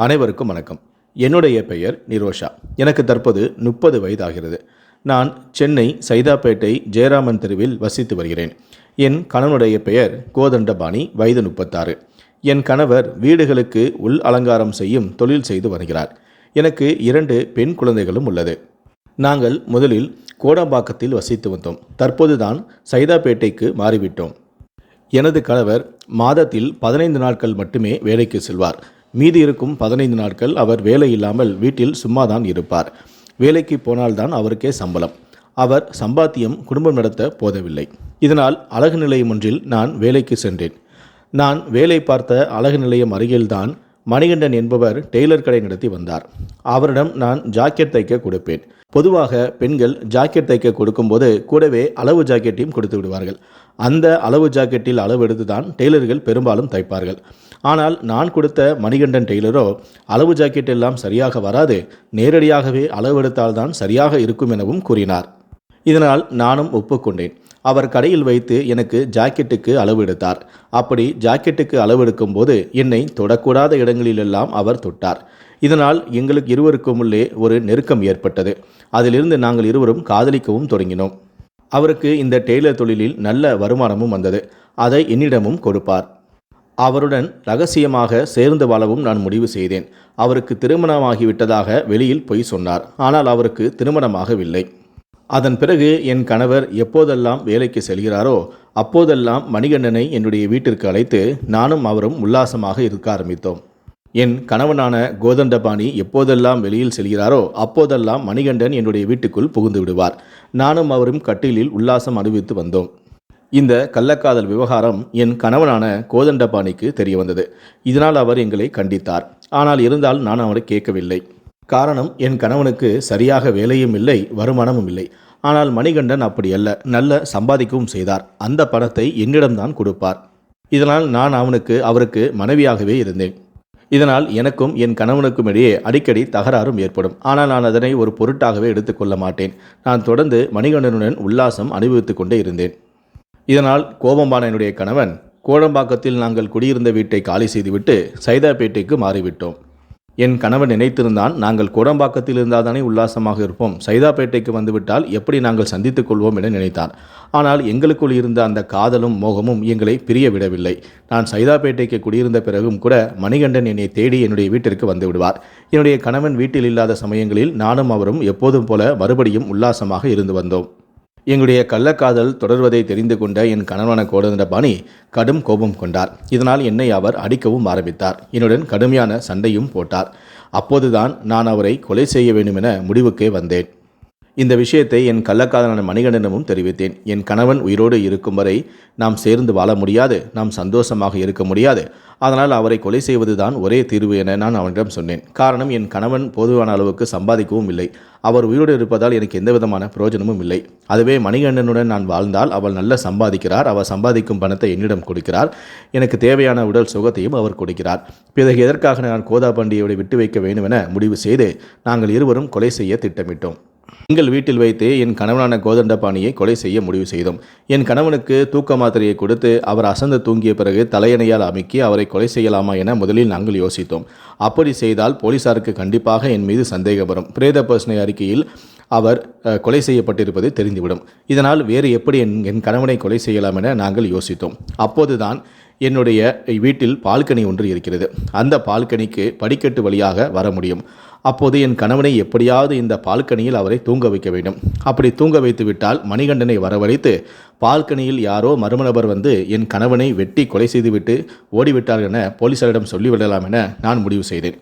அனைவருக்கும் வணக்கம். என்னுடைய பெயர் நிரோஷா. எனக்கு தற்போது முப்பது வயதாகிறது. நான் சென்னை சைதாப்பேட்டை ஜெயராமன் தெருவில் வசித்து வருகிறேன். என் கணவனுடைய பெயர் கோதண்டபாணி வயது முப்பத்தாறு. என் கணவர் வீடுகளுக்கு உள் அலங்காரம் செய்யும் தொழில் செய்து வருகிறார். எனக்கு இரண்டு பெண் குழந்தைகளும் உள்ளது. நாங்கள் முதலில் கோடம்பாக்கத்தில் வசித்து வந்தோம். தற்போதுதான் சைதாப்பேட்டைக்கு மாறிவிட்டோம். எனது கணவர் மாதத்தில் பதினைந்து நாட்கள் மட்டுமே வேலைக்கு செல்வார். மீதி இருக்கும் பதினைந்து நாட்கள் அவர் வேலை இல்லாமல் வீட்டில் சும்மாதான் இருப்பார். வேலைக்கு போனால்தான் அவருக்கே சம்பளம். அவர் சம்பாத்தியம் குடும்பம் நடத்த போதவில்லை. இதனால் அழகு நிலையம் ஒன்றில் நான் வேலைக்கு சென்றேன். நான் வேலை பார்த்த அழகு நிலையம் அருகில்தான் மணிகண்டன் என்பவர் டெய்லர் கடை நடத்தி வந்தார். அவரிடம் நான் ஜாக்கெட் தைக்க கொடுப்பேன். பொதுவாக பெண்கள் ஜாக்கெட் தைக்க கொடுக்கும்போது கூடவே அளவு ஜாக்கெட்டையும் கொடுத்து விடுவார்கள். அந்த அளவு ஜாக்கெட்டில் அளவு எடுத்து தான் டெய்லர்கள் பெரும்பாலும் தைப்பார்கள். ஆனால் நான் கொடுத்த மணிகண்டன் டெய்லரோ அளவு ஜாக்கெட் எல்லாம் சரியாக வராது. நேரடியாகவே அளவு எடுத்தால்தான் சரியாக இருக்கும் எனவும் கூறினார். இதனால் நானும் ஒப்புக்கொண்டேன். அவர் கடையில் வைத்து எனக்கு ஜாக்கெட்டுக்கு அளவு எடுத்தார் அப்படி ஜாக்கெட்டுக்கு அளவு எடுக்கும்போது என்னை தொடக்கூடாத இடங்களிலெல்லாம் அவர் தொட்டார். இதனால் எங்களுக்கு இருவருக்கும் உள்ளே ஒரு நெருக்கம் ஏற்பட்டது. அதிலிருந்து நாங்கள் இருவரும் காதலிக்கவும் தொடங்கினோம். அவருக்கு இந்த டெய்லர் தொழிலில் நல்ல வருமானமும் வந்தது. அதை என்னிடமும் கொடுப்பார். அவருடன் ரகசியமாக சேர்ந்து வாழவும் நான் முடிவு செய்தேன். அவருக்கு திருமணமாகிவிட்டதாக வெளியில் பொய் சொன்னார். ஆனால் அவருக்கு திருமணமாகவில்லை. அதன் பிறகு என் கணவர் எப்போதெல்லாம் வேலைக்கு செல்கிறாரோ அப்போதெல்லாம் மணிகண்டனை என்னுடைய வீட்டிற்கு அழைத்து நானும் அவரும் உல்லாசமாக இருக்க ஆரம்பித்தோம். என் கணவனான கோதண்டபாணி எப்போதெல்லாம் வெளியில் செல்கிறாரோ அப்போதெல்லாம் மணிகண்டன் என்னுடைய வீட்டுக்குள் புகுந்து விடுவார். நானும் அவரும் கட்டிலில் உல்லாசம் அனுபவித்து வந்தோம். இந்த கள்ளக்காதல் விவகாரம் என் கணவனான கோதண்டபாணிக்கு தெரிய வந்தது இதனால் அவர் எங்களை கண்டித்தார். ஆனால் இருந்தால் நான் அவரை கேட்கவில்லை. காரணம் என் கணவனுக்கு சரியாக வேலையும் இல்லை வருமானமும் இல்லை. ஆனால் மணிகண்டன் அப்படி அல்ல நல்ல சம்பாதிக்கவும் செய்தார். அந்த பணத்தை என்னிடம்தான் கொடுப்பார். இதனால் நான் அவனுக்கு அவருக்கு மனைவியாகவே இருந்தேன். இதனால் எனக்கும் என் கணவனுக்கும் இடையே அடிக்கடி தகராறும் ஏற்படும். ஆனால் நான் அதனை ஒரு பொருட்டாகவே எடுத்துக்கொள்ள மாட்டேன். நான் தொடர்ந்து மணிகண்டனுடன் உல்லாசம் அனுபவித்துக் கொண்டே இருந்தேன். இதனால் கோபமான என்னுடைய கணவன் கோடம்பாக்கத்தில் நாங்கள் குடியிருந்த வீட்டை காலி செய்துவிட்டு சைதாப்பேட்டைக்கு மாறிவிட்டோம். என் கணவன் நினைத்திருந்தான் நாங்கள் கோடம்பாக்கத்தில் இருந்தால் தானே உல்லாசமாக இருப்போம். சைதாப்பேட்டைக்கு வந்துவிட்டால் எப்படி நாங்கள் சந்தித்துக் கொள்வோம் என நினைத்தான் ஆனால் எங்களுக்குள் இருந்த அந்த காதலும் மோகமும் எங்களை பிரிய விடவில்லை நான் சைதாப்பேட்டைக்கு குடியிருந்த பிறகும் கூட மணிகண்டன் என்னை தேடி என்னுடைய வீட்டிற்கு வந்து விடுவார். என்னுடைய கணவன் வீட்டில் இல்லாத சமயங்களில் நானும் அவரும் எப்போதும் போல மறுபடியும் உல்லாசமாக இருந்து வந்தோம். எங்களுடைய கள்ளக்காதல் தொடர்வதை தெரிந்து கொண்ட என் கணவன கோடந்தபாணி கடும் கோபம் கொண்டார். இதனால் என்னை அவர் அடிக்கவும் ஆரம்பித்தார். என்னுடன் கடுமையான சண்டையும் போட்டார். அப்போதுதான் நான் அவரை கொலை செய்ய வேண்டும் என முடிவுக்கே வந்தேன். இந்த விஷயத்தை என் கள்ளக்காதலான மணிகண்டனமும் தெரிவித்தேன். என் கணவன் உயிரோடு இருக்கும் வரை நாம் சேர்ந்து வாழ முடியாது. நாம் சந்தோஷமாக இருக்க முடியாது. அதனால் அவரை கொலை செய்வதுதான் ஒரே தீர்வு என நான் அவனிடம் சொன்னேன். காரணம் என் கணவன் போதுமான அளவுக்கு சம்பாதிக்கவும் இல்லை. அவர் உயிரோடு இருப்பதால் எனக்கு எந்த விதமான பிரயோஜனமும் இல்லை. அதுவே மணிகண்டனுடன் நான் வாழ்ந்தால் அவள் நல்ல சம்பாதிக்கிறார். அவர் சம்பாதிக்கும் பணத்தை என்னிடம் கொடுக்கிறார். எனக்கு தேவையான உடல் சுகத்தையும் அவர் கொடுக்கிறார். பிறகு எதற்காக நான் கோதா பண்டிகையோடு விட்டு வைக்க வேண்டும் என முடிவு செய்து நாங்கள் இருவரும் கொலை செய்ய திட்டமிட்டோம். எங்கள் வீட்டில் வைத்து என் கணவனான கோதண்டபாணியை கொலை செய்ய முடிவு செய்தோம். என் கணவனுக்கு தூக்க மாத்திரையை கொடுத்து அவர் அசந்து தூங்கிய பிறகு தலையணையால் அமைக்கி அவரை கொலை செய்யலாமா என முதலில் நாங்கள் யோசித்தோம். அப்படி செய்தால் போலீசாருக்கு கண்டிப்பாக என் மீது சந்தேகம் வரும். பிரேத பர்சனை அறிக்கையில் அவர் கொலை செய்யப்பட்டிருப்பது தெரிந்துவிடும். இதனால் வேறு எப்படி என் என் கணவனை கொலை செய்யலாம் என நாங்கள் யோசித்தோம். அப்போதுதான் என்னுடைய வீட்டில் பால்கனி ஒன்று இருக்கிறது. அந்த பால்கனிக்கு படிக்கட்டு வழியாக வர முடியும். அப்போது என் கணவனை எப்படியாவது இந்த பால்கனியில் அவரை தூங்க வைக்க வேண்டும். அப்படி தூங்க வைத்து விட்டால் மணிகண்டனை வரவழைத்து பால்கனியில் யாரோ மர்ம நபர் வந்து என் கணவனை வெட்டி கொலை செய்துவிட்டு ஓடிவிட்டார் என போலீசாரிடம் சொல்லிவிடலாம் என நான் முடிவு செய்தேன்.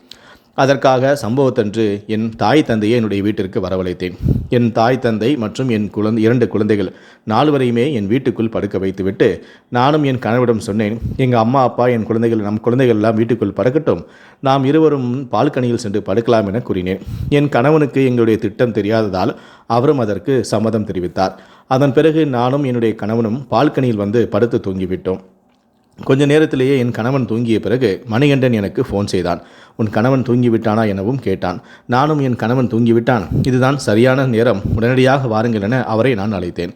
அதற்காக சம்பவத்தன்று என் தாய் தந்தையை என்னுடைய வீட்டிற்கு வரவழைத்தேன். என் தாய் தந்தை மற்றும் என் குழந்தை இரண்டு குழந்தைகள் நால்வரையுமே என் வீட்டுக்குள் படுக்க வைத்துவிட்டு நானும் என் கணவரிடம் சொன்னேன் எங்கள் அம்மா அப்பா என் குழந்தைகள் நம் குழந்தைகள் எல்லாம் வீட்டுக்குள் படுக்கட்டும். நாம் இருவரும் பால்கனியில் சென்று படுக்கலாம் என கூறினேன். என் கணவனுக்கு எங்களுடைய திட்டம் தெரியாததால் அவரும் அதற்கு சம்மதம் தெரிவித்தார். அதன் பிறகு நானும் என்னுடைய கணவனும் பால்கனியில் வந்து படுத்து தூங்கிவிட்டோம். கொஞ்ச நேரத்திலேயே என் கணவன் தூங்கிய பிறகு மணிகண்டன் எனக்கு ஃபோன் செய்தான். உன் கணவன் தூங்கிவிட்டானா? எனவும் கேட்டான். நானும் என் கணவன் தூங்கிவிட்டான். இதுதான் சரியான நேரம். உடனடியாக வாருங்கள் என அவரை நான் அழைத்தேன்.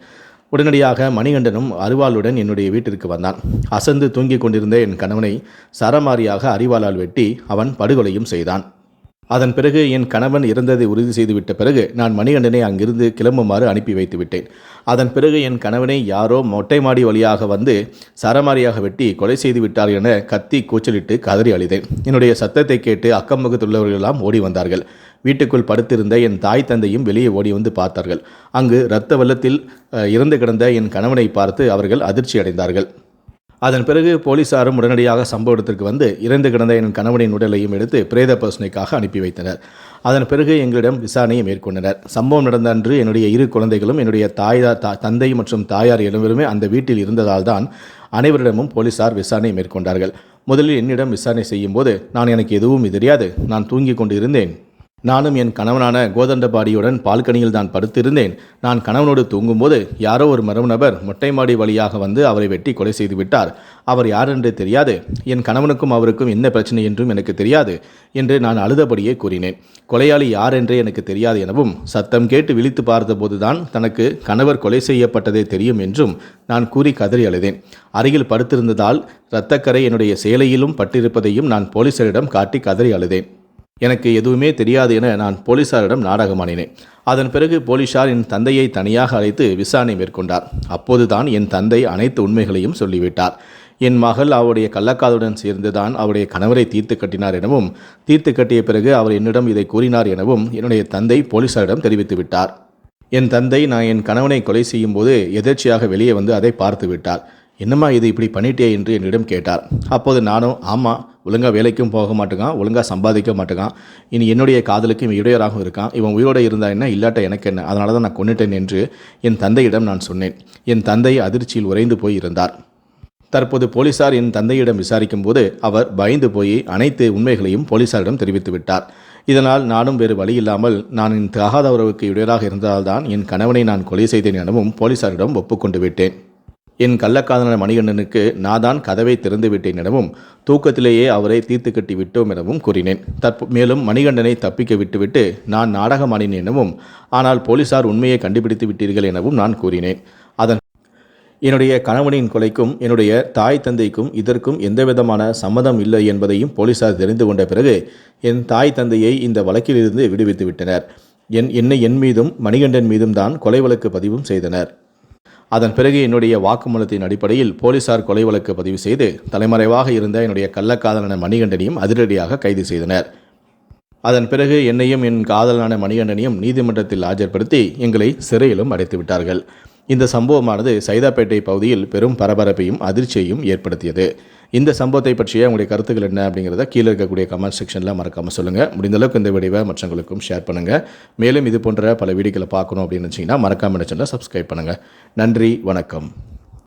உடனடியாக மணிகண்டனும் அரிவாளுடன் என்னுடைய வீட்டிற்கு வந்தான். அசந்து தூங்கிக் கொண்டிருந்த என் கணவனை சரமாரியாக அரிவாளால் வெட்டி அவன் படுகொலையும் செய்தான். அதன் பிறகு என் கணவன் இறந்ததை உறுதி செய்துவிட்ட பிறகு நான் மணிகண்டனை அங்கிருந்து கிளம்புமாறு அனுப்பி வைத்து விட்டேன். அதன் பிறகு என் கணவனை யாரோ மொட்டை மாடி வழியாக வந்து சரமாரியாக வெட்டி கொலை செய்து விட்டார் என கத்தி கூச்சலிட்டு கதறி அழிதேன். என்னுடைய சத்தத்தை கேட்டு அக்கம் பக்கத்துள்ளவர்களெல்லாம் ஓடி வந்தார்கள். வீட்டுக்குள் படுத்திருந்த என் தாய் தந்தையும் வெளியே ஓடி வந்து பார்த்தார்கள். அங்கு இரத்த வெள்ளத்தில் இறந்து கிடந்த என் கணவனை பார்த்து அவர்கள் அதிர்ச்சி அடைந்தார்கள் அதன் பிறகு போலீசாரும் உடனடியாக சம்பவ இடத்திற்கு வந்து இறந்து கிடந்த என் கணவனின் உடலையும் எடுத்து பிரேத பரிசோதனைக்காக அனுப்பி வைத்தனர். அதன் பிறகு எங்களிடம் விசாரணையை மேற்கொண்டனர். சம்பவம் நடந்த அன்று என்னுடைய இரு குழந்தைகளும் என்னுடைய தாயார் தா தந்தை மற்றும் தாயார் இருவருமே அந்த வீட்டில் இருந்ததால் தான் அனைவரிடமும் போலீசார் விசாரணை மேற்கொண்டார்கள். முதலில் என்னிடம் விசாரணை செய்யும்போது நான் எனக்கு எதுவும் தெரியாது. நான் தூங்கிக் கொண்டு இருந்தேன் நானும் என் கணவனான கோதண்டபாடியுடன் பால்கனியில் தான் படுத்திருந்தேன். நான் கணவனோடு தூங்கும்போது யாரோ ஒரு மரம் நபர் மொட்டை மாடி வழியாக வந்து அவரை வெட்டி கொலை செய்து விட்டார். அவர் யார் என்று தெரியாது. என் கணவனுக்கும் அவருக்கும் என்ன பிரச்சனை என்றும் எனக்கு தெரியாது என்று நான் அழுதபடியே கூறினேன். கொலையாளி யார் என்றே எனக்கு தெரியாது எனவும் சத்தம் கேட்டு விழித்து பார்த்தபோதுதான் தனக்கு கணவர் கொலை செய்யப்பட்டதே தெரியும் என்றும் நான் கூறி கதறி அழுதேன். அருகில் படுத்திருந்ததால் இரத்தக்கரை என்னுடைய சேலையிலும் பட்டிருப்பதையும் நான் போலீசாரிடம் காட்டி கதறி அழுதேன். எனக்கு எதுவுமே தெரியாது என நான் போலீசாரிடம் நாடகமாடினேன் அதன் பிறகு போலீசார் என் தந்தையை தனியாக அழைத்து விசாரணை மேற்கொண்டார். அப்போதுதான் என் தந்தை அனைத்து உண்மைகளையும் சொல்லிவிட்டார். என் மகள் அவருடைய கள்ளக்காதுடன் சேர்ந்துதான் அவருடைய கணவரை தீர்த்து கட்டினார் எனவும் தீர்த்து கட்டிய பிறகு அவர் என்னிடம் இதை கூறினார் எனவும் என்னுடைய தந்தை போலீசாரிடம் தெரிவித்து விட்டார். என் தந்தை நான் என் கணவனை கொலை செய்யும் போது எதேர்ச்சியாக வெளியே வந்து அதை பார்த்து விட்டார். என்னம்மா இது இப்படி பண்ணிட்டே என்று என்னிடம் கேட்டார். அப்போது நானும் ஆமாம் ஒழுங்காக வேலைக்கும் போக மாட்டேங்கான் ஒழுங்காக சம்பாதிக்க மாட்டேங்கான். இனி என்னுடைய காதலுக்கும் இடையராகவும் இருக்கான். இவன் உயிரோடு இருந்தா என்ன இல்லாட்ட எனக்கு என்ன? அதனால தான் நான் கொண்டுட்டேன் என்று என் தந்தையிடம் நான் சொன்னேன். என் தந்தை அதிர்ச்சியில் உறைந்து போய் இருந்தார். தற்போது போலீசார் என் தந்தையிடம் விசாரிக்கும் போது அவர் பயந்து போய் அனைத்து உண்மைகளையும் போலீசாரிடம் தெரிவித்து விட்டார். இதனால் நானும் வேறு வழி இல்லாமல் நான் என் தகாத உறவுக்கு இடையராக இருந்ததால்தான் என் கணவனை நான் கொலை செய்தேன் எனவும் போலீசாரிடம் ஒப்புக்கொண்டு விட்டேன். என் கள்ளக்காதலன் மணிகண்டனுக்கு நான் தான் கதவை திறந்து விட்டேன் எனவும் தூக்கத்திலேயே அவரை தீர்த்து கட்டி விட்டோம் எனவும் கூறினேன். தற்ப மேலும் மணிகண்டனை தப்பிக்க விட்டுவிட்டு நான் நாடகமாடினேன் எனவும் ஆனால் போலீசார் உண்மையை கண்டுபிடித்து விட்டீர்கள் எனவும் நான் கூறினேன். அதன் என்னுடைய கணவனின் கொலைக்கும் என்னுடைய தாய் தந்தைக்கும் இதற்கும் எந்தவிதமான சம்மதம் இல்லை என்பதையும் போலீசார் தெரிந்து கொண்ட பிறகு என் தாய் தந்தையை இந்த வழக்கிலிருந்து விடுவித்து விட்டனர். என் என்னை என் மீதும் மணிகண்டன் மீதும் தான் கொலை வழக்கு பதிவும் செய்தனர். அதன் பிறகு என்னுடைய வாக்குமூலத்தின் அடிப்படையில் போலீசார் கொலை வழக்கு பதிவு செய்து தலைமறைவாக இருந்த என்னுடைய கள்ளக்காதலன மணிகண்டனையும் அதிரடியாக கைது செய்தனர். அதன் பிறகு என்னையும் என் காதலான மணிகண்டனையும் நீதிமன்றத்தில் ஆஜர்படுத்தி எங்களை சிறையிலும் அடைத்து விட்டார்கள். இந்த சம்பவமானது சைதாப்பேட்டை பகுதியில் பெரும் பரபரப்பையும் அதிர்ச்சியையும் ஏற்படுத்தியது. இந்த சம்பவத்தை பற்றிய உங்களுடைய கருத்துக்கள் என்ன அப்படிங்கிறத கீழே இருக்கக்கூடிய கமெண்ட் செக்ஷனில் மறக்காமல் சொல்லுங்கள் முடிந்த அளவுக்கு இந்த வீடியோவை மற்றவங்களுக்கும் ஷேர் பண்ணுங்கள் மேலும் இது போன்ற பல வீடியோக்களை பார்க்கணும் அப்படின்னு வச்சிங்கன்னா மறக்காமல் சேனலை சப்ஸ்கிரைப் பண்ணுங்கள் நன்றி வணக்கம்.